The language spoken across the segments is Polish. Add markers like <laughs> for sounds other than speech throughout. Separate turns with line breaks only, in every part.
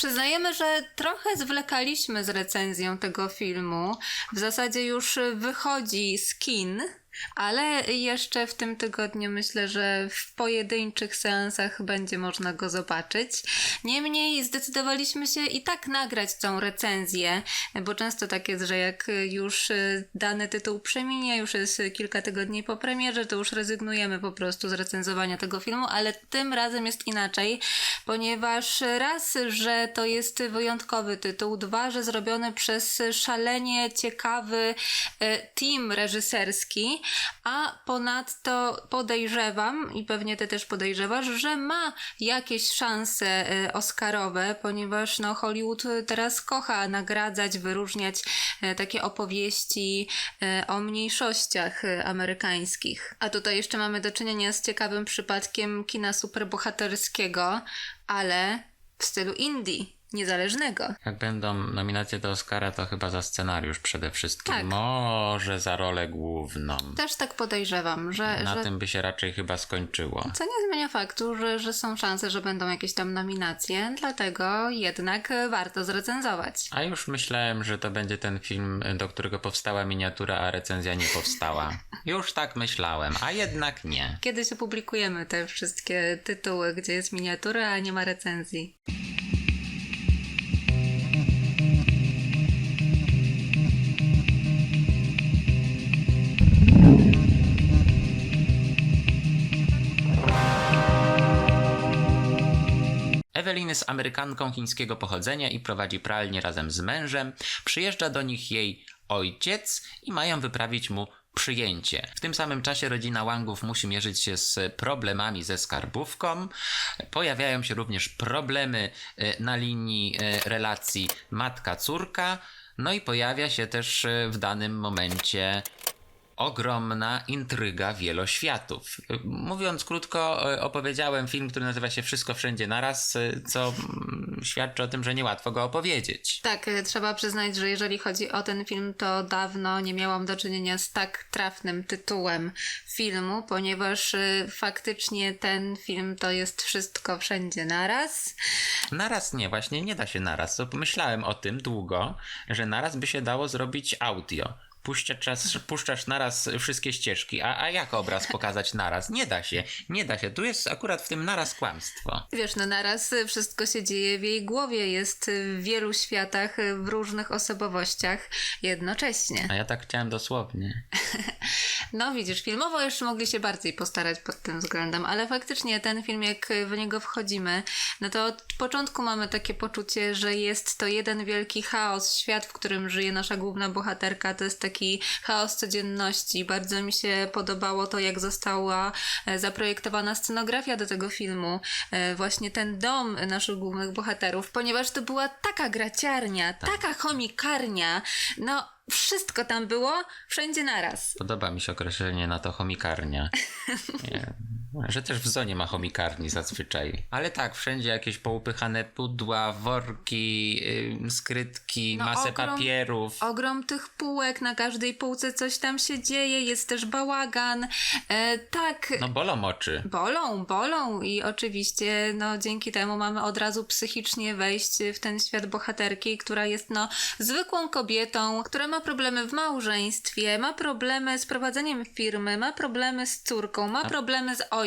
Przyznajemy, że trochę zwlekaliśmy z recenzją tego filmu. W zasadzie już wychodzi z kin, ale jeszcze w tym tygodniu myślę, że w pojedynczych seansach będzie można go zobaczyć. Niemniej zdecydowaliśmy się i tak nagrać tą recenzję, bo często tak jest, że jak już dany tytuł przeminie, już jest kilka tygodni po premierze, to już rezygnujemy po prostu z recenzowania tego filmu, ale tym razem jest inaczej, ponieważ raz, że to jest wyjątkowy tytuł, dwa, że zrobiony przez szalenie ciekawy e, team reżyserski, a ponadto podejrzewam i pewnie ty też podejrzewasz, że ma jakieś szanse e, oscarowe, ponieważ no, Hollywood teraz kocha nagradzać, wyróżniać e, takie opowieści e, o mniejszościach amerykańskich. A tutaj jeszcze mamy do czynienia z ciekawym przypadkiem kina superbohaterskiego, ale w stylu indie, niezależnego.
Jak będą nominacje do Oscara, to chyba za scenariusz przede wszystkim.
Tak.
Może za rolę główną.
Też tak podejrzewam, że,
Na
że
tym by się raczej chyba skończyło.
Co nie zmienia faktu, że, że są szanse, że będą jakieś tam nominacje, dlatego jednak warto zrecenzować.
A już myślałem, że to będzie ten film, do którego powstała miniatura, a recenzja nie powstała. Już tak myślałem, a jednak nie.
Kiedyś opublikujemy te wszystkie tytuły, gdzie jest miniatura, a nie ma recenzji.
Evelyn jest Amerykanką chińskiego pochodzenia i prowadzi pralnię razem z mężem. Przyjeżdża do nich jej ojciec i mają wyprawić mu przyjęcie. W tym samym czasie rodzina Wangów musi mierzyć się z problemami ze skarbówką. Pojawiają się również problemy e, na linii e, relacji matka-córka. No i pojawia się też e, w danym momencie ogromna intryga wieloświatów. Mówiąc krótko, e, opowiedziałem film, który nazywa się Wszystko Wszędzie Naraz, e, co mm, świadczy o tym, że niełatwo go opowiedzieć.
Tak, e, trzeba przyznać, że jeżeli chodzi o ten film, to dawno nie miałam do czynienia z tak trafnym tytułem filmu, ponieważ faktycznie ten film to jest wszystko wszędzie naraz.
Naraz nie, właśnie nie da się naraz. To pomyślałem o tym długo, że naraz by się dało zrobić audio. Puszczasz, puszczasz naraz wszystkie ścieżki, a, a jak obraz pokazać naraz? Nie da się, nie da się. Tu jest akurat w tym naraz kłamstwo.
Wiesz, no naraz wszystko się dzieje w jej głowie, jest w wielu światach, w różnych osobowościach jednocześnie.
A ja tak chciałem dosłownie. <laughs>
No widzisz, filmowo jeszcze mogli się bardziej postarać pod tym względem, ale faktycznie ten film, jak w niego wchodzimy, no to od początku mamy takie poczucie, że jest to jeden wielki chaos. Świat, w którym żyje nasza główna bohaterka, to jest taki chaos codzienności. Bardzo mi się podobało to, jak została e, zaprojektowana scenografia do tego filmu. E, Właśnie ten dom naszych głównych bohaterów, ponieważ to była taka graciarnia, taka chomikarnia, no wszystko tam było, wszędzie naraz.
Podoba mi się określenie na to chomikarnia. <laughs> Że też w zonie ma chomikarni zazwyczaj. Ale tak, wszędzie jakieś poupychane pudła, worki, ym, skrytki,
No,
masę
ogrom-
papierów.
Ogrom tych półek, na każdej półce coś tam się dzieje, jest też bałagan. E, tak,
No bolą oczy.
bolą, bolą i oczywiście no, dzięki temu mamy od razu psychicznie wejść w ten świat bohaterki, która jest no, zwykłą kobietą, która ma problemy w małżeństwie, ma problemy z prowadzeniem firmy, ma problemy z córką, ma problemy z ojcem.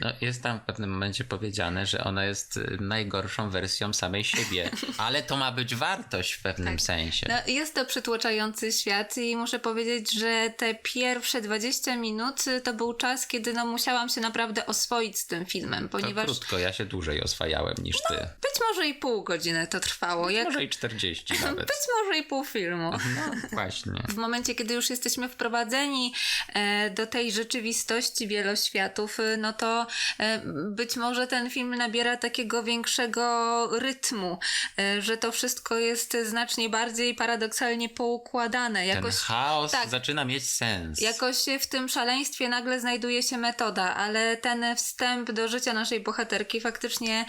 No, jest tam w pewnym momencie powiedziane, że ona jest y, najgorszą wersją samej siebie. <laughs> Ale to ma być wartość w pewnym sensie.
No, jest to przytłaczający świat i muszę powiedzieć, że te pierwsze 20 minut to był czas, kiedy no, musiałam się naprawdę oswoić z tym filmem,
To
ponieważ
krótko, ja się dłużej oswajałem niż ty.
być może i pół godziny to trwało. Jak...
Może i 40 <laughs> nawet.
Być może i pół filmu.
No właśnie.
W momencie, kiedy już jesteśmy wprowadzeni e, do tej rzeczywistości wieloświatów, e, no to e, być może ten film nabiera takiego większego rytmu, e, że to wszystko jest znacznie bardziej paradoksalnie poukładane.
Ten
Jakoś,
chaos
tak.
zaczyna mieć sens.
Jakoś w tym szaleństwie nagle znajduje się metoda, ale ten wstęp do życia naszej bohaterki faktycznie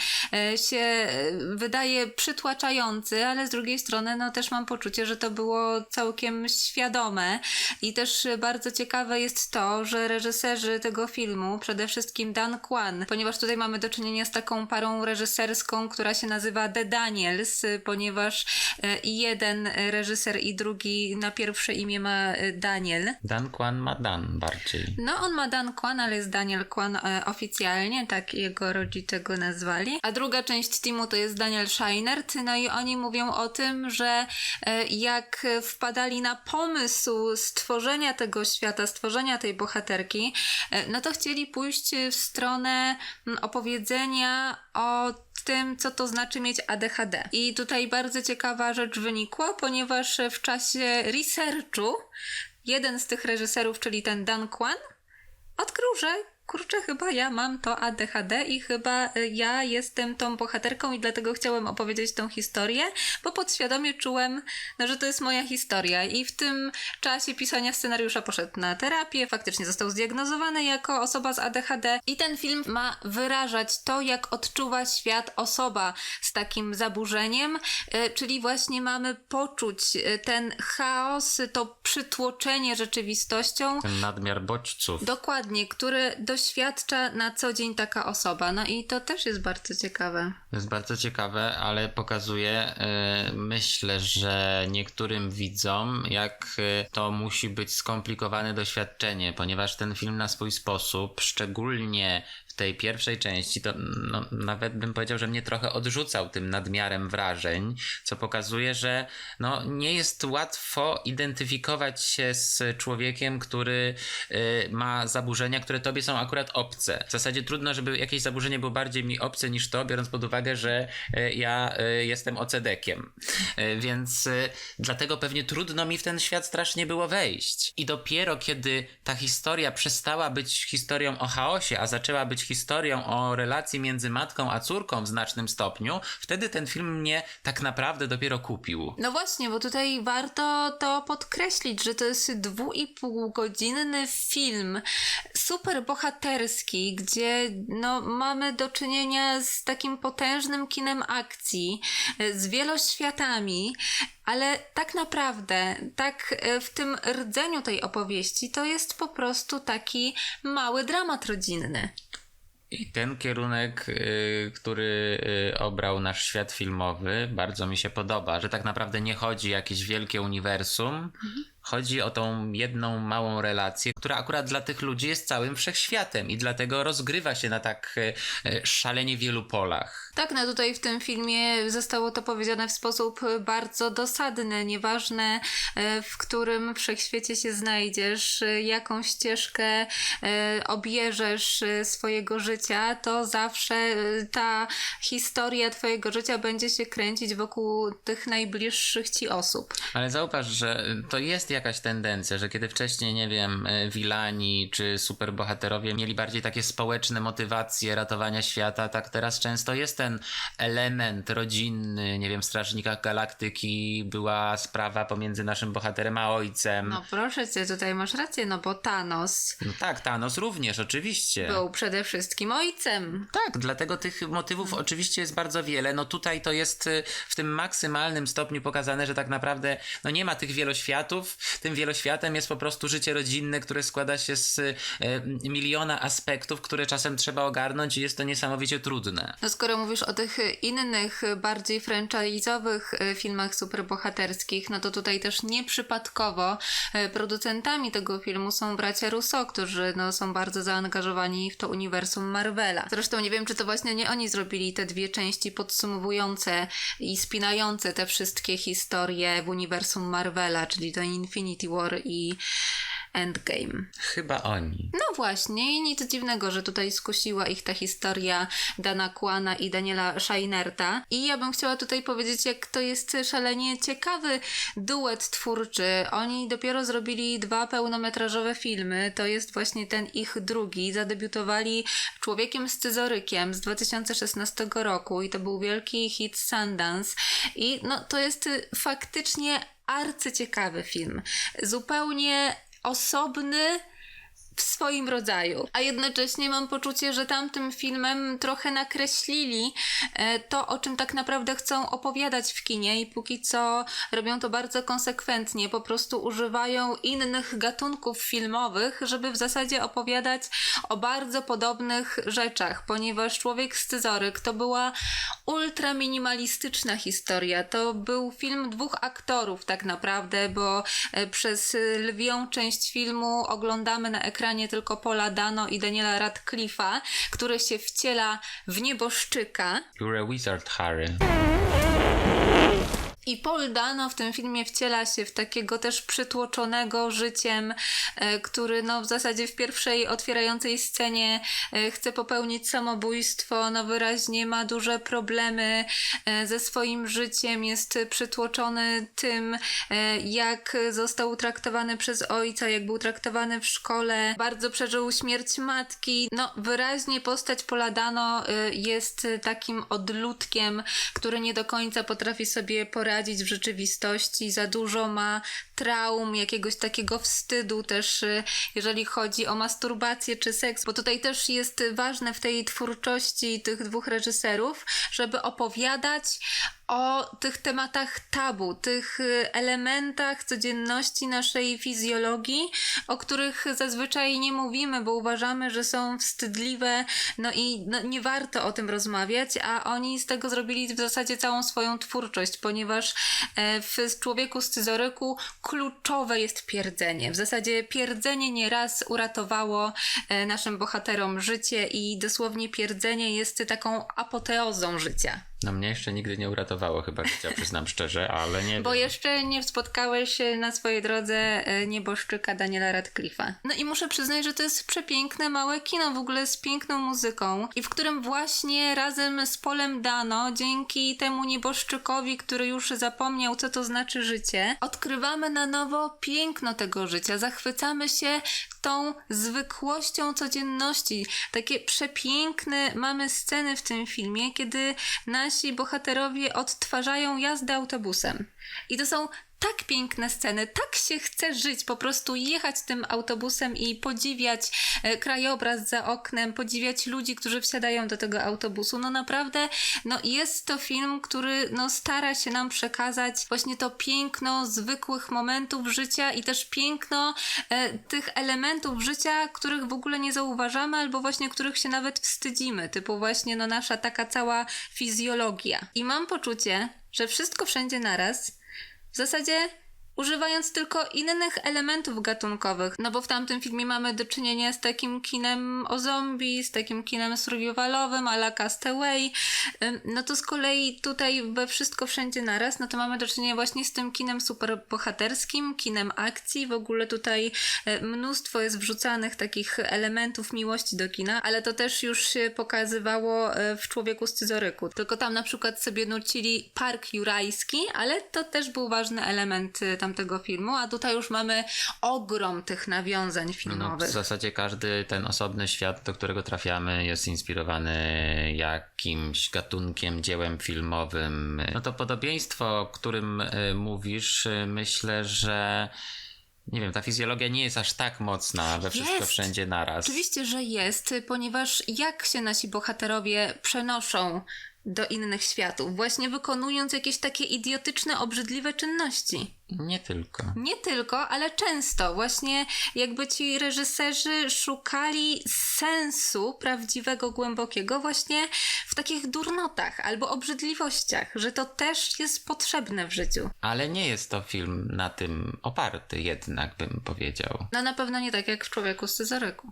się wydaje przytłaczający, ale z drugiej strony no też mam poczucie, że to było całkiem świadome i też bardzo ciekawe jest to, że reżyserzy tego filmu filmu, przede wszystkim Dan Kwan, ponieważ tutaj mamy do czynienia z taką parą reżyserską, która się nazywa The Daniels, ponieważ y, i jeden reżyser i drugi na pierwsze imię ma y, Daniel.
Dan Kwan ma Dan bardziej.
No, on ma Dan Kwan, ale jest Daniel Kwan e, oficjalnie, tak jego rodzice go nazwali. A druga część teamu to jest Daniel Scheinert, no i oni mówią o tym, że e, jak wpadali na pomysł stworzenia tego świata, stworzenia tej bohaterki, e, no to chcieli pójść w stronę mm, opowiedzenia o tym, co to znaczy mieć ADHD. I tutaj bardzo ciekawa rzecz wynikła, ponieważ w czasie researchu jeden z tych reżyserów, czyli ten Dan Kwan, odkrył, że kurczę, chyba ja mam to ADHD i chyba y, ja jestem tą bohaterką i dlatego chciałem opowiedzieć tą historię, bo podświadomie czułem, no, że to jest moja historia i w tym czasie pisania scenariusza poszedł na terapię, faktycznie został zdiagnozowany jako osoba z ADHD i ten film ma wyrażać to, jak odczuwa świat osoba z takim zaburzeniem, y, czyli właśnie mamy poczuć y, ten chaos, to przytłoczenie rzeczywistością,
Ten nadmiar bodźców.
Dokładnie, który doświadcza na co dzień taka osoba. No i to też jest bardzo ciekawe.
To jest bardzo ciekawe, ale pokazuje, y, myślę, że niektórym widzom, jak y, to musi być skomplikowane doświadczenie, ponieważ ten film na swój sposób, szczególnie tej pierwszej części, to no, nawet bym powiedział, że mnie trochę odrzucał tym nadmiarem wrażeń, co pokazuje, że no, nie jest łatwo identyfikować się z człowiekiem, który y, ma zaburzenia, które tobie są akurat obce. W zasadzie trudno, żeby jakieś zaburzenie było bardziej mi obce niż to, biorąc pod uwagę, że y, ja y, jestem ocedekiem. Y, więc y, dlatego pewnie trudno mi w ten świat strasznie było wejść. I dopiero kiedy ta historia przestała być historią o chaosie, a zaczęła być historią o relacji między matką a córką w znacznym stopniu, wtedy ten film mnie tak naprawdę dopiero kupił.
No właśnie, bo tutaj warto to podkreślić, że to jest dwu i pół godzinny film, super bohaterski, gdzie no, mamy do czynienia z takim potężnym kinem akcji, z wieloświatami, ale tak naprawdę, tak e, w tym rdzeniu tej opowieści, to jest po prostu taki mały dramat rodzinny.
I ten kierunek, y, który y, obrał nasz świat filmowy, bardzo mi się podoba, że tak naprawdę nie chodzi o jakieś wielkie uniwersum, chodzi o tą jedną małą relację, która akurat dla tych ludzi jest całym wszechświatem i dlatego rozgrywa się na tak y, y, szalenie wielu polach.
Tak, no tutaj w tym filmie zostało to powiedziane w sposób bardzo dosadny. Nieważne, e, w którym wszechświecie się znajdziesz, e, jaką ścieżkę e, obierzesz e, swojego życia, to zawsze e, ta historia twojego życia będzie się kręcić wokół tych najbliższych ci osób.
Ale zauważ, że to jest jakaś tendencja, że kiedy wcześniej, nie wiem, y, Wilani czy superbohaterowie mieli bardziej takie społeczne motywacje ratowania świata, tak teraz często jest ten element rodzinny, nie wiem, w Strażnikach Galaktyki była sprawa pomiędzy naszym bohaterem a ojcem.
No proszę cię, tutaj masz rację, no bo Thanos
No tak, Thanos również, oczywiście.
był przede wszystkim ojcem.
Tak, dlatego tych motywów oczywiście jest bardzo wiele. No tutaj to jest y, w tym maksymalnym stopniu pokazane, że tak naprawdę no nie ma tych wieloświatów. Tym wieloświatem jest po prostu życie rodzinne, które składa się z y, miliona aspektów, które czasem trzeba ogarnąć i jest to niesamowicie trudne.
No skoro mówisz o tych innych, bardziej franchise'owych e, filmach superbohaterskich, no to tutaj też nieprzypadkowo e, producentami tego filmu są bracia Russo, którzy no, są bardzo zaangażowani w to uniwersum Marvela. Zresztą nie wiem, czy to właśnie nie oni zrobili te dwie części podsumowujące i spinające te wszystkie historie w uniwersum Marvela, czyli to Infinity War i Endgame.
Chyba oni.
No właśnie, i nic dziwnego, że tutaj skusiła ich ta historia Dana Kłana i Daniela Scheinerta. I ja bym chciała tutaj powiedzieć, jak to jest szalenie ciekawy duet twórczy. Oni dopiero zrobili dwa pełnometrażowe filmy. To jest właśnie ten ich drugi. Zadebiutowali Człowiekiem Scyzorykiem z 2016 roku i to był wielki hit Sundance. I no, to jest faktycznie arcyciekawy film. Zupełnie osobny, w swoim rodzaju. A jednocześnie mam poczucie, że tamtym filmem trochę nakreślili e, to, o czym tak naprawdę chcą opowiadać w kinie i póki co robią to bardzo konsekwentnie. Po prostu używają innych gatunków filmowych, żeby w zasadzie opowiadać o bardzo podobnych rzeczach, ponieważ Człowiek Scyzoryk to była ultra minimalistyczna historia. To był film dwóch aktorów tak naprawdę, bo e, przez lwią część filmu oglądamy na ekranie tylko Paula Dano i Daniela Radcliffe'a, który się wciela w nieboszczyka.
You're a wizard, Harry.
I Paul Dano w tym filmie wciela się w takiego też przytłoczonego życiem, e, który no w zasadzie w pierwszej otwierającej scenie e, chce popełnić samobójstwo, no wyraźnie ma duże problemy e, ze swoim życiem, jest przytłoczony tym, jak został traktowany przez ojca, jak był traktowany w szkole, bardzo przeżył śmierć matki. No wyraźnie postać Paula Dano jest takim odludkiem, który nie do końca potrafi sobie poradzić w rzeczywistości, za dużo ma traum, jakiegoś takiego wstydu też, y, jeżeli chodzi o masturbację czy seks, bo tutaj też jest ważne w tej twórczości tych dwóch reżyserów, żeby opowiadać o tych tematach tabu, tych y, elementach codzienności naszej fizjologii, o których zazwyczaj nie mówimy, bo uważamy, że są wstydliwe, no i no, nie warto o tym rozmawiać, a oni z tego zrobili w zasadzie całą swoją twórczość, ponieważ e, w człowieku scyzoryku kluczowe jest pierdzenie. W zasadzie pierdzenie nieraz uratowało e, naszym bohaterom życie i dosłownie pierdzenie jest taką apoteozą życia.
No mnie jeszcze nigdy nie uratowało chyba życia, przyznam szczerze, ale nie
Bo
wiem.
jeszcze nie spotkałeś e, na swojej drodze e, nieboszczyka Daniela Radcliffe'a. No i muszę przyznać, że to jest przepiękne małe kino w ogóle z piękną muzyką i w którym właśnie razem z Polem Dano, dzięki temu nieboszczykowi, który już zapomniał, co to znaczy życie, odkrywamy na nowo piękno tego życia. Zachwycamy się tą zwykłością codzienności. Takie przepiękne mamy sceny w tym filmie, kiedy nasi bohaterowie odtwarzają jazdę autobusem. I to są tak piękne sceny, tak się chce żyć, po prostu jechać tym autobusem i podziwiać e, krajobraz za oknem, podziwiać ludzi, którzy wsiadają do tego autobusu. No naprawdę, no jest to film, który no stara się nam przekazać właśnie to piękno zwykłych momentów życia i też piękno e, tych elementów życia, których w ogóle nie zauważamy albo właśnie których się nawet wstydzimy, typu właśnie no nasza taka cała fizjologia. I mam poczucie, że wszystko wszędzie naraz w zasadzie używając tylko innych elementów gatunkowych. No bo w tamtym filmie mamy do czynienia z takim kinem o zombie, z takim kinem survivalowym, a la Castaway. No to z kolei tutaj we Wszystko Wszędzie Naraz, no to mamy do czynienia właśnie z tym kinem superbohaterskim, kinem akcji. W ogóle tutaj e, mnóstwo jest wrzucanych takich elementów miłości do kina, ale to też już się pokazywało e, w Człowieku Scyzoryku. Tylko tam na przykład sobie nucili Park Jurajski, ale to też był ważny element e, tamtego filmu, a tutaj już mamy ogrom tych nawiązań
No, w
filmowych.
zasadzie każdy ten osobny świat, do którego trafiamy, jest inspirowany jakimś gatunkiem, dziełem filmowym. No to podobieństwo, o którym y, mówisz, y, myślę, że nie wiem, ta fizjologia nie jest aż tak mocna we wszystko
Jest.
wszędzie naraz.
Oczywiście, że jest, ponieważ jak się nasi bohaterowie przenoszą do innych światów, właśnie wykonując jakieś takie idiotyczne, obrzydliwe czynności.
Nie tylko.
Nie tylko, ale często właśnie jakby ci reżyserzy szukali sensu prawdziwego, głębokiego właśnie w takich durnotach albo obrzydliwościach, że to też jest potrzebne w życiu.
Ale nie jest to film na tym oparty, jednak bym powiedział.
No na pewno nie tak jak w Człowieku z Cezaryku.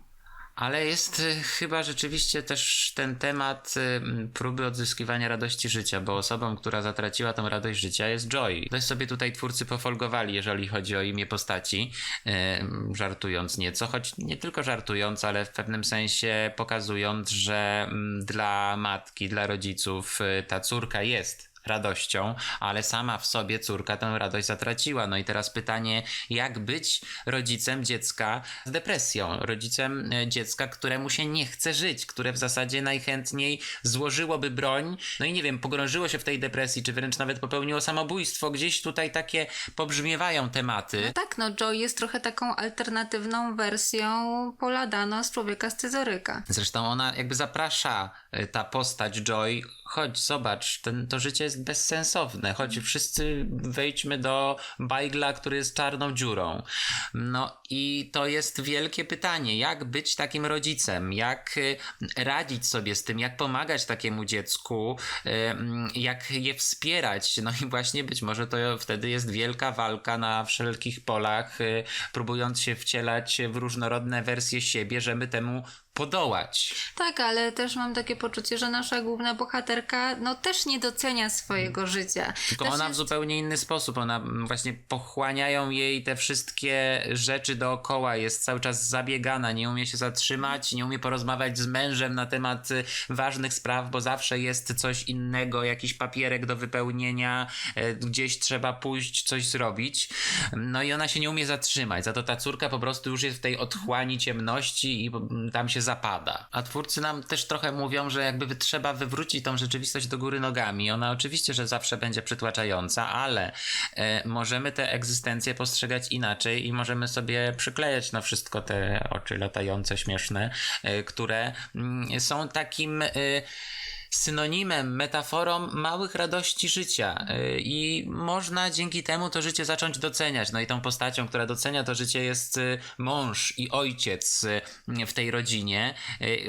Ale jest y, chyba rzeczywiście też ten temat y, próby odzyskiwania radości życia, bo osobą, która zatraciła tą radość życia jest Joy. Dość sobie tutaj twórcy pofolgowali, jeżeli chodzi o imię postaci, y, żartując nieco, choć nie tylko żartując, ale w pewnym sensie pokazując, że dla matki, dla rodziców ta córka jest radością, ale sama w sobie córka tę radość zatraciła. No i teraz pytanie, jak być rodzicem dziecka z depresją, rodzicem e, dziecka, któremu się nie chce żyć, które w zasadzie najchętniej złożyłoby broń, no i nie wiem, pogrążyło się w tej depresji, czy wręcz nawet popełniło samobójstwo. Gdzieś tutaj takie pobrzmiewają tematy.
No tak, no Joy jest trochę taką alternatywną wersją Paula Dano z Człowieka Scyzoryka.
Zresztą ona jakby zaprasza y, ta postać Joy, chodź, zobacz, ten, to życie jest bezsensowne, chodź, wszyscy wejdźmy do bajgla, który jest czarną dziurą. No i to jest wielkie pytanie, jak być takim rodzicem, jak y, radzić sobie z tym, jak pomagać takiemu dziecku, y, mm, jak je wspierać. No i właśnie być może to wtedy jest wielka walka na wszelkich polach, y, próbując się wcielać w różnorodne wersje siebie, żeby temu podołać.
Tak, ale też mam takie poczucie, że nasza główna bohaterka no też nie docenia swojego życia.
Tylko
też
ona w
jest-
zupełnie inny sposób. Ona mm, właśnie pochłaniają jej te wszystkie rzeczy dookoła. Jest cały czas zabiegana, nie umie się zatrzymać, nie umie porozmawiać z mężem na temat y, ważnych spraw, bo zawsze jest coś innego, jakiś papierek do wypełnienia, e, gdzieś trzeba pójść, coś zrobić. No i ona się nie umie zatrzymać. Za to ta córka po prostu już jest w tej otchłani ciemności i po- tam się zapada. A twórcy nam też trochę mówią, że jakby trzeba wywrócić tą rzeczywistość do góry nogami. Ona oczywiście, że zawsze będzie przytłaczająca, ale e, możemy tę egzystencję postrzegać inaczej i możemy sobie przyklejać na wszystko te oczy latające, śmieszne, e, które mm, są takim. E, synonimem, metaforą małych radości życia y, i można dzięki temu to życie zacząć doceniać. No i tą postacią, która docenia to życie jest y, mąż i ojciec y, w tej rodzinie.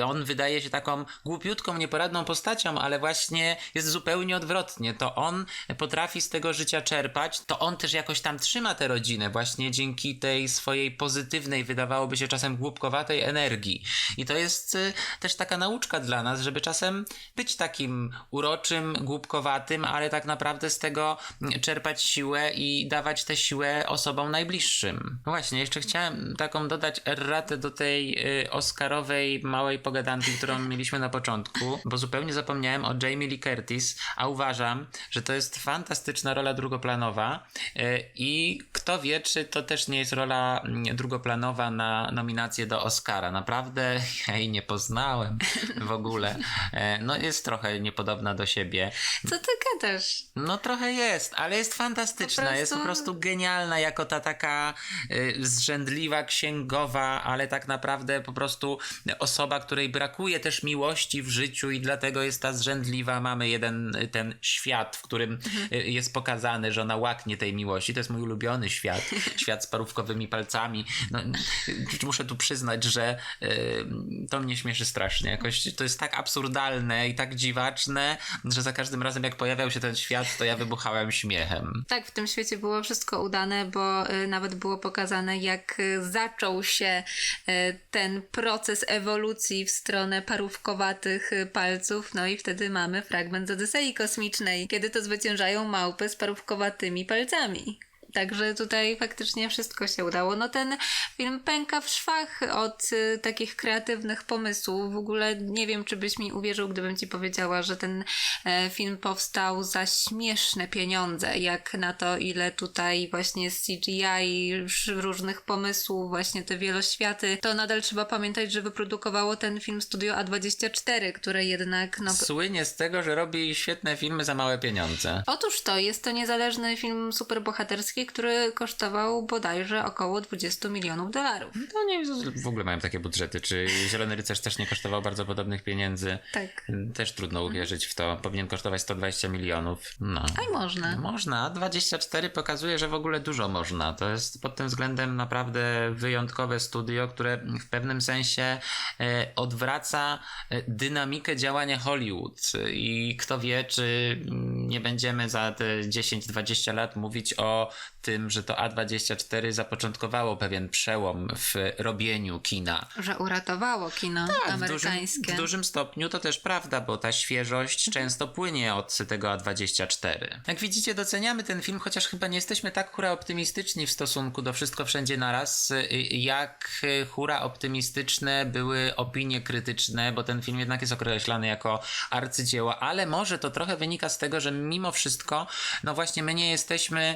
On wydaje się taką głupiutką, nieporadną postacią, ale właśnie jest zupełnie odwrotnie. To on potrafi z tego życia czerpać, to on też jakoś tam trzyma tę rodzinę właśnie dzięki tej swojej pozytywnej, wydawałoby się czasem głupkowatej energii. I to jest też taka nauczka dla nas, żeby czasem być takim uroczym, głupkowatym, ale tak naprawdę z tego czerpać siłę i dawać tę siłę osobom najbliższym. No Właśnie, jeszcze chciałem taką dodać erratę do tej y, oscarowej małej pogadanki, którą <laughs> mieliśmy na początku, bo zupełnie zapomniałem o Jamie Lee Curtis, a uważam, że to jest fantastyczna rola drugoplanowa y, i kto wie, czy to też nie jest rola mm, drugoplanowa na nominację do Oscara. Naprawdę <laughs> jej nie poznałem w ogóle. E, No jest trochę niepodobna do siebie.
Co ty gadasz?
No trochę jest, ale jest fantastyczna,
Po prostu-
jest po prostu genialna jako ta taka y, zrzędliwa księgowa, ale tak naprawdę po prostu osoba, której brakuje też miłości w życiu i dlatego jest ta zrzędliwa. Mamy jeden y, ten świat, w którym y, jest pokazane, że ona łaknie tej miłości. To jest mój ulubiony świat, <laughs> świat z parówkowymi palcami. No, y, muszę tu przyznać, że y, to mnie śmieszy strasznie. Jakoś to jest tak absurdalne i tak dziwaczne, że za każdym razem jak pojawiał się ten świat, to ja wybuchałem śmiechem.
Tak, w tym świecie było wszystko udane, bo y, nawet było pokazane, jak y, zaczął się y, ten proces ewolucji w stronę parówkowatych palców. No i wtedy mamy fragment z Odysei Kosmicznej, kiedy to zwyciężają małpy z parówkowatymi palcami. Także tutaj faktycznie wszystko się udało. No ten film pęka w szwach od y, takich kreatywnych pomysłów. W ogóle nie wiem, czy byś mi uwierzył, gdybym ci powiedziała, że ten e, film powstał za śmieszne pieniądze, jak na to, ile tutaj właśnie z CGI, różnych pomysłów, właśnie te wieloświaty, to nadal trzeba pamiętać, że wyprodukowało ten film Studio A24, które jednak, no...
Słynie z tego, że robi świetne filmy za małe pieniądze.
Otóż to, jest to niezależny film superbohaterski, który kosztował bodajże około 20 milionów dolarów.
No nie w ogóle mają takie budżety. Czy Zielony Rycerz też nie kosztował bardzo podobnych pieniędzy?
Tak.
Też trudno uwierzyć w to. Powinien kosztować 120 milionów. No.
Aj można.
Można. 24 pokazuje, że w ogóle dużo można. To jest pod tym względem naprawdę wyjątkowe studio, które w pewnym sensie e, odwraca e, dynamikę działania Hollywood. I kto wie, czy mm, nie będziemy za te 10-20 lat mówić o tym, że to A24 zapoczątkowało pewien przełom w robieniu kina.
Że uratowało kino
Tak, w dużym,
amerykańskie.
w dużym stopniu to też prawda, bo ta świeżość często płynie od tego A24. Jak widzicie, doceniamy ten film, chociaż chyba nie jesteśmy tak hura optymistyczni w stosunku do Wszystko Wszędzie Naraz, jak hura optymistyczne były opinie krytyczne, bo ten film jednak jest określany jako arcydzieło, ale może to trochę wynika z tego, że mimo wszystko, no właśnie my nie jesteśmy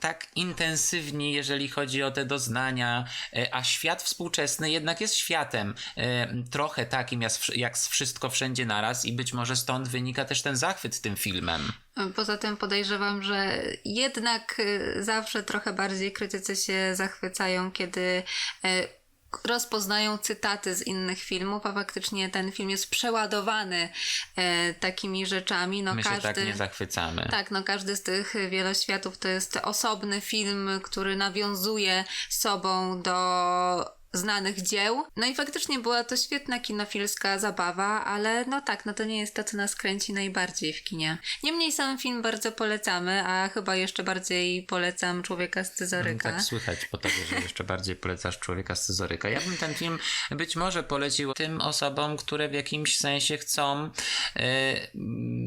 tak intensywni, jeżeli chodzi o te doznania, e, a świat współczesny jednak jest światem e, trochę takim jak, wszystko wszędzie naraz i być może stąd wynika też ten zachwyt tym filmem.
Poza tym podejrzewam, że jednak y, zawsze trochę bardziej krytycy się zachwycają, kiedy e, rozpoznają cytaty z innych filmów, a faktycznie ten film jest przeładowany e, takimi rzeczami. No
My się
każdy...
tak nie zachwycamy.
Tak, no każdy z tych wieloświatów to jest osobny film, który nawiązuje sobą do znanych dzieł. No i faktycznie była to świetna kinofilska zabawa, ale no tak, no to nie jest to, co nas kręci najbardziej w kinie. Niemniej sam film bardzo polecamy, a chyba jeszcze bardziej polecam Człowieka z Scyzoryka.
Tak słychać po tobie, że jeszcze bardziej polecasz człowieka z scyzoryka. Ja bym ten film być może polecił tym osobom, które w jakimś sensie chcą, e,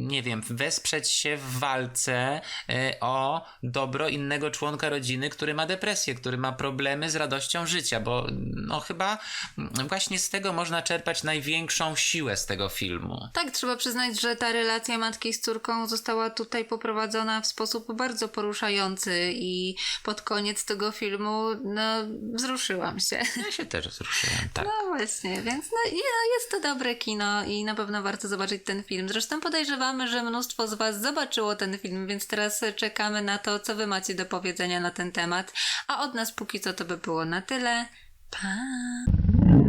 nie wiem, wesprzeć się w walce e, o dobro innego członka rodziny, który ma depresję, który ma problemy z radością życia, bo no chyba właśnie z tego można czerpać największą siłę z tego filmu.
Tak, trzeba przyznać, że ta relacja matki z córką została tutaj poprowadzona w sposób bardzo poruszający i pod koniec tego filmu, no, wzruszyłam się.
Ja się też wzruszyłem, tak.
No właśnie, więc no, no, jest to dobre kino i na pewno warto zobaczyć ten film. Zresztą podejrzewamy, że mnóstwo z Was zobaczyło ten film, więc teraz czekamy na to, co Wy macie do powiedzenia na ten temat. A od nas póki co to by było na tyle. 吧。